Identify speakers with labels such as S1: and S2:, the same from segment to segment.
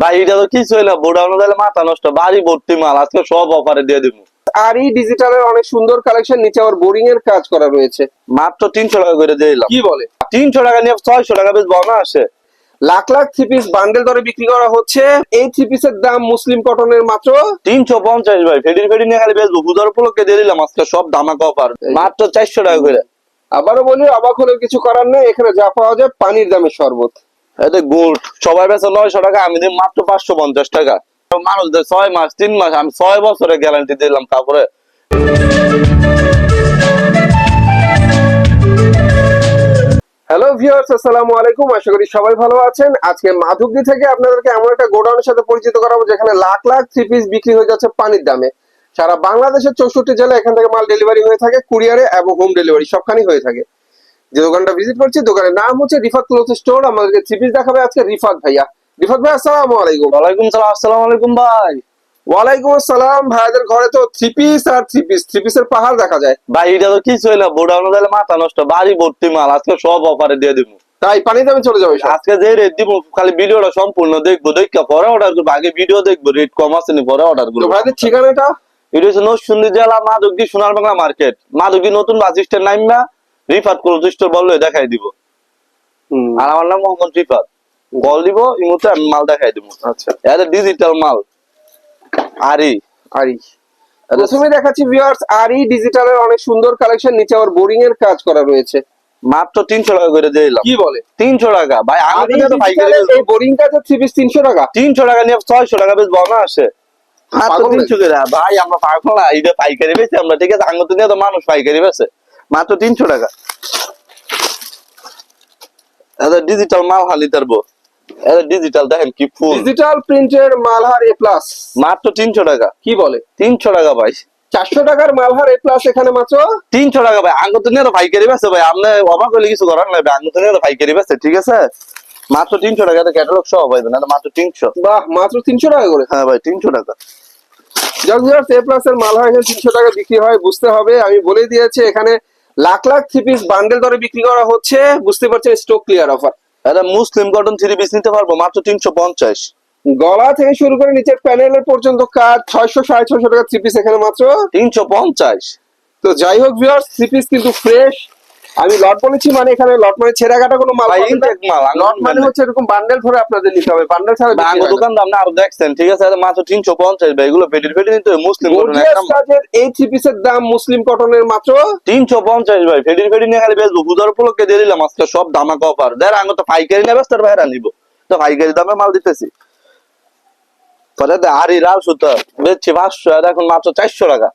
S1: ভাই এটা তো কিছু হইল মাথা নষ্ট বাড়ি ভর্তি মাল আজকে সব অফারে দিয়ে দিব।
S2: আর এই ডিজিটালের অনেক সুন্দর কালেকশন নিচে আবার বোরিং এর কাজ করা রয়েছে।
S1: মাত্র তিনশো টাকা করে দিলাম।
S2: কি বলে?
S1: তিনশো টাকা নিয়ে ছয়শো টাকা বেশ বনা আসে।
S2: Lakh lakh three piece bundle দরে বিক্রি করা হচ্ছে। এই থ্রি পিসের দাম মুসলিম কটনের মাত্র
S1: তিনশো পঞ্চাশ ভাই ফেডির ফেডি নিয়ে খালি বেচবো পূজার উপলক্ষে দিয়ে দিলাম আজকে সব দামাকা অফার মাত্র চারশো টাকা করে।
S2: আবারও বলি অবাক হলেও কিছু করার নেই এখানে যা পাওয়া যায় পানির দামে শরবত।
S1: এতে গুড়, সবাই বেচে নয়শো টাকা, আমি দিই মাত্র পাঁচশো পঞ্চাশ টাকা। মানুষদের ছয় মাস, তিন মাস, আমি ছয় গ্যারান্টি দিলাম কাপড়ে।
S2: হ্যালো ভিউয়ার্স আলাইকুম, আশা করি সবাই ভালো আছেন। আজকে মাধবদী থেকে আপনাদেরকে এমন একটা গোডাউনের সাথে পরিচিত করাবো, যেখানে লাখ লাখ থ্রি পিস বিক্রি হয়ে যাচ্ছে পানির দামে। সারা বাংলাদেশের চৌষট্টি জেলা এখান থেকে মাল ডেলিভারি হয়ে থাকে কুরিয়ারে এবং হোম ডেলিভারি সবখানি হয়ে থাকে। যে দোকানটা ভিজিট করছি দোকানের নাম হচ্ছে রিফাত ক্লোথ স্টোর। আমাদেরকে থ্রি পিস দেখাবে আজকে রিফাত ভাইয়া। রিফাত ভাই আসসালামু আলাইকুম।
S1: ওয়ালাইকুম সালাম আসসালামু আলাইকুম ভাই।
S2: ওয়ালাইকুম আসসালাম। ভাইয়াদের ঘরে তো থ্রি পিস আর থ্রি পিস থ্রি পিসের পাহাড় দেখা যায়।
S1: ভাই এটা তো কিছু বোডাউন দিলে মাথা নষ্ট। বাড়ি ভর্তি মাল আজকে সব অফারে দিয়ে দিব।
S2: তাই পানির দামে চলে যাবে
S1: আজকে যে রেট দিব খালি ভিডিওটা সম্পূর্ণ দেখব দেখে পরে অর্ডার করব। আগে ভিডিও দেখব রেট কম আছেনি পরে অর্ডার করব।
S2: ভাইদের ঠিকানাটা?
S1: এটা হচ্ছে নরসিংদী জেলা মাধবদী সোনার বাংলা মার্কেট। মাধবদী নতুন bus stand Naima Rifat cloth store বললে দেখাই দিব। আর আমার নাম মোহাম্মদ রিফাত। কল দিব এই মুহূর্তে আমি মাল দেখাই দিব।
S2: আচ্ছা।
S1: এটা ডিজিটাল মাল। আরি।
S2: আরি। প্রথমে দেখাচ্ছি ভিউয়ার্স আরি ডিজিটালের অনেক সুন্দর কালেকশন নিচে আবার বোরিং এর কাজ করা রয়েছে।
S1: মাত্র তিনশো টাকা করে দিয়ে দিলাম
S2: কি বলে?
S1: তিনশো টাকা। ভাই আমি তো পাইকারি
S2: ডিজিটালের এই বোরিং কাজের থ্রি পিস তিনশো টাকা।
S1: তিনশো টাকা নিয়ে ছয়শো টাকা বেশ বনা আসে। মাত্র তিনশো। করে ভাই আমরা পাগল না এটা পাইকারি বেশি আমরা ঠিক আছে? আঙ্গুতে নিয়ে তো মানুষ পাইকারি বেছে মাত্র তিনশো টাকা। এটা ডিজিটাল মাল হালি তারবো এটা ডিজিটাল দেখেন কি ফুল।
S2: ডিজিটাল প্রিন্টের মালহার এ প্লাস
S1: মাত্র তিনশো টাকা।
S2: কি বলে?
S1: তিনশো টাকা ভাই।
S2: চারশো টাকার মালহার এ প্লাস এখানে মাত্র?
S1: তিনশো টাকা ভাই। বেছে ভাই। আপনি অবাক হলে কিছু করার নাই ভাই। আঙ্গুতে নিয়ে তো বেছে ঠিক আছে? মাত্র তিনশো টাকা। ক্যাটালগ সহ না মাত্র তিনশো।
S2: বাহ মাত্র তিনশো টাকা করে?
S1: হ্যাঁ ভাই তিনশো টাকা।
S2: এ প্লাস এর মালহার এখানে তিনশো টাকা বিক্রি হয় বুঝতে হবে। আমি বলে দিয়েছি এখানে lakh lakh three piece bundle দরে বিক্রি করা হচ্ছে। বুঝতে পারছেন স্টক ক্লিয়ার অফার
S1: এটা মুসলিম কটন থ্রি পিস নিতে পারব? মাত্র তিনশো পঞ্চাশ।
S2: গলা থেকে শুরু করে নিচের প্যানেলের পর্যন্ত কাজ ছয়শো সাড়ে ছয়শো টাকা থ্রি পিস এখানে মাত্র।
S1: তিনশো পঞ্চাশ।
S2: তো যাই হোক ভিউয়ার্স থ্রি পিস কিন্তু ফ্রেশ আমি লট বলেছি মানে এখানে লট মানে ছেঁড়া কাটা কোনো মাল
S1: ইনটেক মাল
S2: লট মানে হচ্ছে এরকম বান্ডেল ধরে আপনাদের নিতে হবে। বান্ডেল ছাড়া না।
S1: দোকান দাম না আরও দেখছেন ঠিক আছে? মাত্র তিনশো পঞ্চাশ ভাই এগুলো পেটির পেটি নিতে মুসলিম কটন
S2: কাজের এই থ্রি পিসের দাম মুসলিম কটনের মাত্র?
S1: তিনশো পঞ্চাশ ভাই ফেডির ফেডি নিয়ে খালি বেচবো পূজার উপলক্ষে দিয়ে দিলাম আজকে সব দামাকা অফার দেখ আঙ্গুর তো পাইকারি নেবে তার বাইরে নিব। তো পাইকারি দামে মাল দিতেছি। পরে দে আরি লাল সুতা বেচছি পাঁচশো আর এখন মাত্র চারশো টাকা।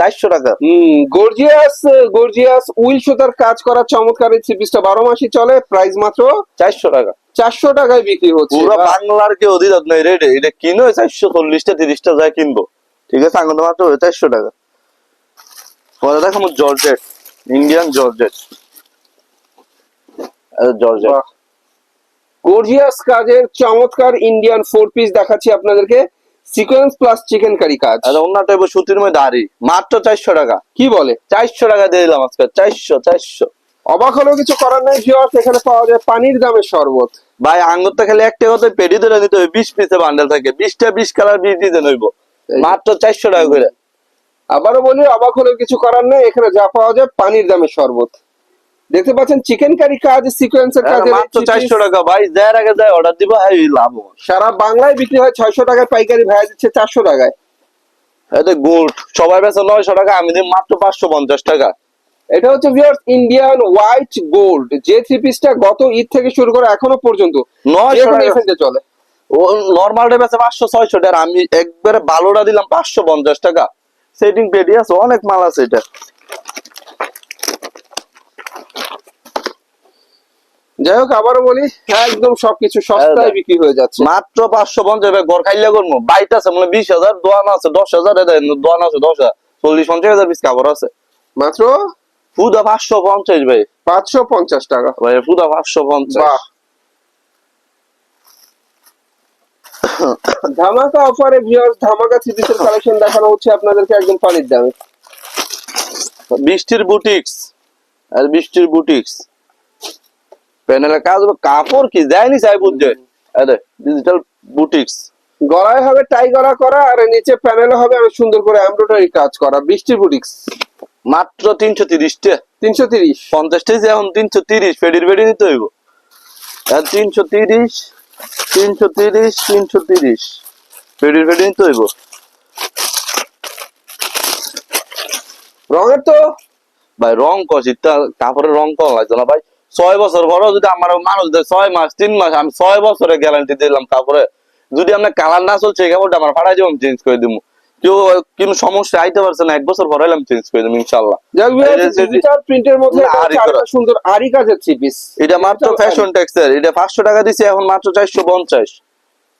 S1: চারশো টাকা।
S2: হম গর্জিয়াস গর্জিয়াস উইল সুতার কাজ করা চমৎকার এই থ্রি পিসটা বারো মাসই চলে প্রাইস মাত্র
S1: চারশো টাকা।
S2: চারশো টাকায় বিক্রি হচ্ছে।
S1: পুরো বাংলার কেউ অধিরাত নাই রেডে এটা কিনো চারশো চল্লিশটা তিরিশটা যায় কিনবো। ঠিক আছে আঙ্গুর মাত্র চারশো টাকা। পরে দেখো আমার georgette Indian georgette georgette
S2: gorgeous কাজের চমৎকার ইন্ডিয়ান ফোর পিস দেখাচ্ছি আপনাদেরকে। সিকোয়েন্স প্লাস চিকেন কারি কাজ।
S1: আর সুতির মধ্যে দাড়ি। মাত্র চারশো টাকা।
S2: কি বলে?
S1: চারশো টাকা দিয়ে দিলাম আজকে। চারশো চারশো।
S2: অবাক হলেও কিছু করার নাই ভিউয়ার্স এখানে পাওয়া যায় পানির দামে শরবত।
S1: ভাই আঙ্গুরটা খেলে একটা কথা পেটি ধরে নিতে হবে বিশ পিসে বান্ডেল থাকে। বিশটা বিশ কালার বিশ ডিজাইন হইব। মাত্র চারশো টাকা করে।
S2: আবারও বলি অবাক হলেও কিছু করার নেই এখানে যা পাওয়া যায় পানির দামে শরবত। দেখতে পাচ্ছেন চিকেন কারি কাজ সিকোয়েন্সের কাজ
S1: হ্যাঁ, মাত্র চারশো টাকা। ভাই যার আগে যায় অর্ডার দিব হ্যাঁ লাভ
S2: সারা বাংলায় বিক্রি হয় ছয়শো টাকায় পাইকারি ভাইয়া দিচ্ছে চারশো টাকায়।
S1: এতে গোল্ড সবাই বেচে নয়শো টাকা আমি দিই মাত্র পাঁচশো পঞ্চাশ টাকা।
S2: এটা হচ্ছে ভিউয়ার্স ইন্ডিয়ান হোয়াইট গোল্ড যে থ্রি পিসটা গত ঈদ থেকে শুরু করে এখনও পর্যন্ত
S1: নয়শো টাকা।
S2: ইভেন্টে চলে।
S1: ও নর্মালটা বেচে পাঁচশো ছয়শো টাকা। আমি একবারে ভালোটা দিলাম পাঁচশো পঞ্চাশ টাকা। সেটিং আছে? অনেক মাল আছে এটা।
S2: যাই হোক আবারও বলি একদম সবকিছু সস্তায়
S1: হ্যাঁ,
S2: বিক্রি হয়ে যাচ্ছে।
S1: মাত্র পাঁচশো পঞ্চাশ টাকা ঘর খাইলে করব বাইট আছে মানে বিশ হাজার দোয়ান আছে দশ হাজার দোয়ান আছে দশ হাজার চল্লিশ পঞ্চাশ হাজার পিস কাপড় আছে।
S2: মাত্র?
S1: পুদা পাঁচশো পঞ্চাশ ভাই।
S2: পাঁচশো পঞ্চাশ টাকা।
S1: ভাই পুদা পাঁচশো পঞ্চাশ।
S2: ধামাকা অফারে ভিউয়ার্স ধামাকা পিসের কালেকশন দেখানো হচ্ছে আপনাদেরকে একদম পানির দামে।
S1: বৃষ্টির বুটিক্স আর বৃষ্টির বুটিক্স প্যানেলের কাজ হবে কাপড় কি? যায়নি চাই বুঝছে আরে ডিজিটাল বুটিক্স
S2: গলায় হবে টাই গলা করা আর নিচে প্যানেলে হবে আমি সুন্দর করে এমব্রয়ডারি কাজ করা বৃষ্টি বুটিক্স
S1: মাত্র তিনশো তিরিশ টা
S2: তিনশো তিরিশ।
S1: পঞ্চাশ টাকা এখন তিনশো তিরিশ ফেডির ফেডি নিতে হইব। তিনশো তিরিশ তিনশো তিরিশ তিনশো তিরিশ। ফেডির ফেডি নিতে হইব।
S2: রঙের তো?
S1: ভাই রং কষ কাপড়ের রং কম লাগছে না ভাই। ছয় বছর পরেও যদি আমার মানুষ ছয় মাস তিন মাস আমি ছয় বছরের গ্যারান্টি দিলাম কাপড়ে যদি আপনার কালার না চলছে এই কাপড়টা আমার ফাটাই যাব চেঞ্জ করে দিব। কেউ সমস্যা আইতে পারছে না এক বছর পরে চেঞ্জ করে দেবো ইনশাল্লাহ
S2: প্রিন্টের মধ্যে
S1: করা।
S2: সুন্দর আরি কাজের থ্রি পিস
S1: এটা মাত্র ফ্যাশন টেক্সের এটা পাঁচশো টাকা দিছে এখন মাত্র চারশো পঞ্চাশ।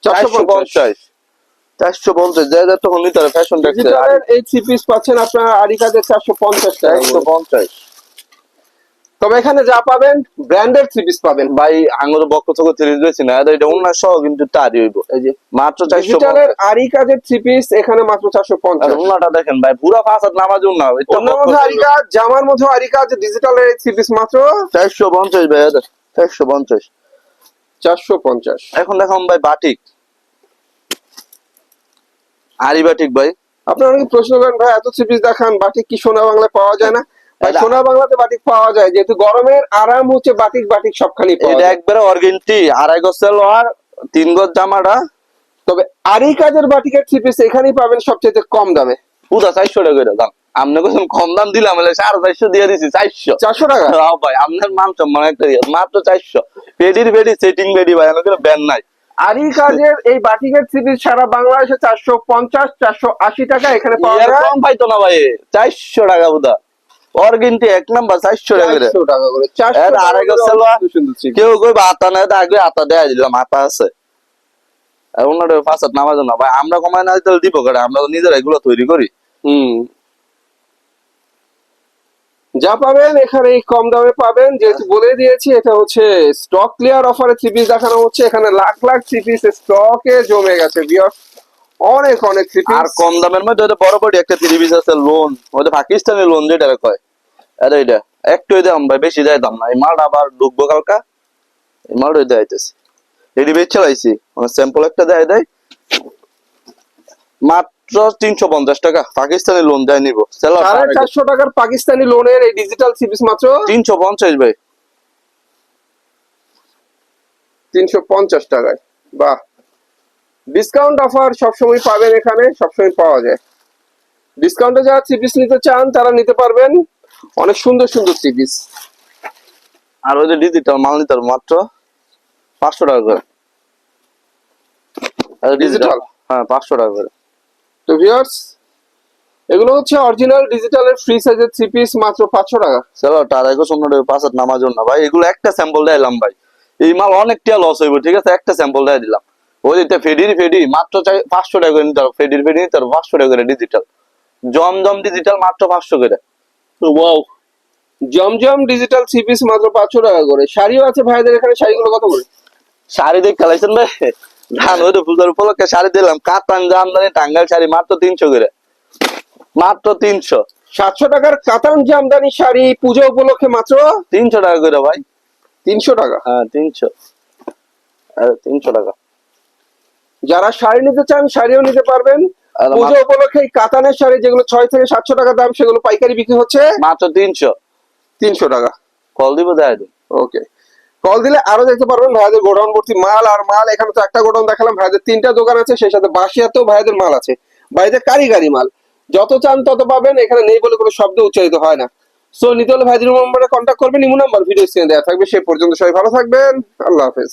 S1: চারশো পঞ্চাশ। চারশো পঞ্চাশ যাই যাই তখন নিতে হবে ফ্যাশন টেক্সের
S2: এই থ্রি পিস পাচ্ছেন আপনার আরি কাজের চারশো পঞ্চাশ টাকা।
S1: চারশো পঞ্চাশ।
S2: তবে এখানে যা পাবেন ব্র্যান্ডের থ্রি পিস পাবেন।
S1: ভাই আঙুর বক্ষ থেকে তিরিশ দিয়েছি না এটা অন্য সহ কিন্তু তারই হইব।
S2: এই যে
S1: মাত্র চারশো
S2: ডিজিটালের আরি কাজের থ্রি পিস এখানে মাত্র চারশো পঞ্চাশ।
S1: উন্নাটা দেখেন ভাই পুরা হাত নামাজ
S2: অন্য মধ্যে আরি কাজ জামার মধ্যে আরি কাজ ডিজিটালের থ্রি পিস মাত্র
S1: চারশো পঞ্চাশ ভাই চারশো পঞ্চাশ।
S2: চারশো পঞ্চাশ।
S1: এখন দেখাম ভাই বাটিক। আরি বাটিক ভাই।
S2: আপনারা অনেক প্রশ্ন করেন ভাই এত থ্রি পিস দেখান বাটিক কি সোনা বাংলায় পাওয়া যায় না? সোনা বাংলাতে বাটিক পাওয়া যায় যেহেতু গরমের আরাম হচ্ছে বাটিক বাটিক সবখানি
S1: এটা একবারে অর্গেন্টি আড়াই গজ তিন গজ জামাটা।
S2: তবে কাজের বাটিকের থ্রি পিস এখানেই পাবেন সবচেয়ে কম দামে।
S1: পুরা চারশো টাকা করে দাম। কোথাও কম দাম দিলাম সাড়ে চারশো দিয়ে দিছি চারশো।
S2: চারশো টাকা?
S1: রাও ভাই আপনার মান সম্মান একটা দিয়ে মাত্র চারশো। পেডির বেডি সেটিং বেডি ভাই ব্যান নাই।
S2: আরি কাজের এই বাটিকের থ্রি পিস সারা বাংলাদেশে চারশো পঞ্চাশ চারশো আশি টাকা এখানে পাওয়া যায়।
S1: কম পাইতো না ভাই চারশো টাকা বুধা অর্গেন্টি এক নাম্বার চারশো টাকা করে। এর আড়াই। কেউ কই আতা না দেয় আগে আতা দেয়া দিলাম আতা আছে। নামাজ না ভাই আমরা কমায় না দিব করে আমরা তো নিজেরা এগুলো তৈরি করি।
S2: হুম। যা পাবেন এখানে এই কম দামে পাবেন যেহেতু বলে দিয়েছি এটা হচ্ছে স্টক ক্লিয়ার অফারে থ্রি পিস দেখানো হচ্ছে। এখানে লাখ লাখ থ্রি পিস স্টকে জমে গেছে বিয়ার অনেক অনেক
S1: আর কম দামের মধ্যে ওদের বড় বড় একটা ত্রিশ আছে লোন ওদের পাকিস্তানি লোন যেটা কয়। আরে এটা একটু দাম ভাই বেশি দেয় দাম না। এই মালটা আবার ডুববো কালকা এই মালটা দেয়াইতেছি রেডি বেচ চালাইছি মানে স্যাম্পল একটা দেয় দেয়। মাত্র তিনশো পঞ্চাশ টাকা পাকিস্তানি লোন দেয় নিব।
S2: সাড়ে চারশো টাকার পাকিস্তানি লোনের এই ডিজিটাল পিস মাত্র?
S1: তিনশো পঞ্চাশ ভাই।
S2: তিনশো পঞ্চাশ টাকায়। বাহ। ডিসকাউন্ট অফার সবসময় পাবেন এখানে সবসময় পাওয়া যায়। ডিসকাউন্টে যারা থ্রি পিস নিতে চান তারা নিতে পারবেন। অনেক সুন্দর সুন্দর থ্রি পিস
S1: আর ওই যে ডিজিটাল মাল নিতে মাত্র পাঁচশো টাকা করে। ডিজিটাল হ্যাঁ পাঁচশো টাকা করে।
S2: তো ভিউয়ার্স এগুলো হচ্ছে অরিজিনাল ডিজিটালের ফ্রি সাইজের থ্রি পিস মাত্র পাঁচশো টাকা।
S1: চলো টারাই কো সুন্দর পাঁচ হাত নামার জন্য। ভাই এগুলো একটা স্যাম্পল দিলাম ভাই। এই মাল অনেকটা লস হইব ঠিক আছে? একটা স্যাম্পল দেয় দিলাম। ওই ফেডির ফেডি মাত্র চাই পাঁচশো টাকা করে নিতে হবে। ফেডির ফেডি নিতে হবে পাঁচশো টাকা করে ডিজিটাল জমজম ডিজিটাল মাত্র পাঁচশো করে।
S2: Wow Zamzam digital three piece মাত্র পাঁচশো টাকা করে। শাড়িও আছে ভাইদের এখানে শাড়িগুলো কত করে?
S1: শাড়ি দেখ খেলাইছেন ভাই ধান ওই পূজার উপলক্ষে শাড়ি দিলাম। কাতান জামদানি টাঙ্গাইল শাড়ি মাত্র তিনশো করে। মাত্র তিনশো।
S2: সাতশো টাকার কাতান জামদানি শাড়ি পুজো উপলক্ষে মাত্র?
S1: তিনশো টাকা করে ভাই।
S2: তিনশো টাকা।
S1: হ্যাঁ তিনশো। আরে তিনশো টাকা।
S2: যারা শাড়ি নিতে চান শাড়িও নিতে পারবেন। পুজো উপলক্ষে কাতানের শাড়ি যেগুলো ছয় থেকে সাতশো টাকা দাম সেগুলো পাইকারি বিক্রি হচ্ছে।
S1: মাত্র তিনশো।
S2: তিনশো টাকা।
S1: কল দিব দেয়
S2: ওকে। কল দিলে আরও দেখতে পারবেন ভাইদের গোডাউন ভর্তি মাল আর মাল এখানে তো একটা গোডাউন দেখালাম ভাইদের তিনটা দোকান আছে সেই সাথে বাসিয়াতেও ভাইদের মাল আছে। ভাইদের কারিগারি মাল। যত চান তত পাবেন এখানে নেই বলে কোনো শব্দ উচ্চারিত হয় না। সো নিতে হলে ভাইদের নম্বরে কন্ট্যাক্ট করবেন ইমো নাম্বার ভিডিও স্ক্রিনে দেওয়া থাকবে। সে পর্যন্ত সবাই ভালো থাকবেন। আল্লাহ হাফেজ।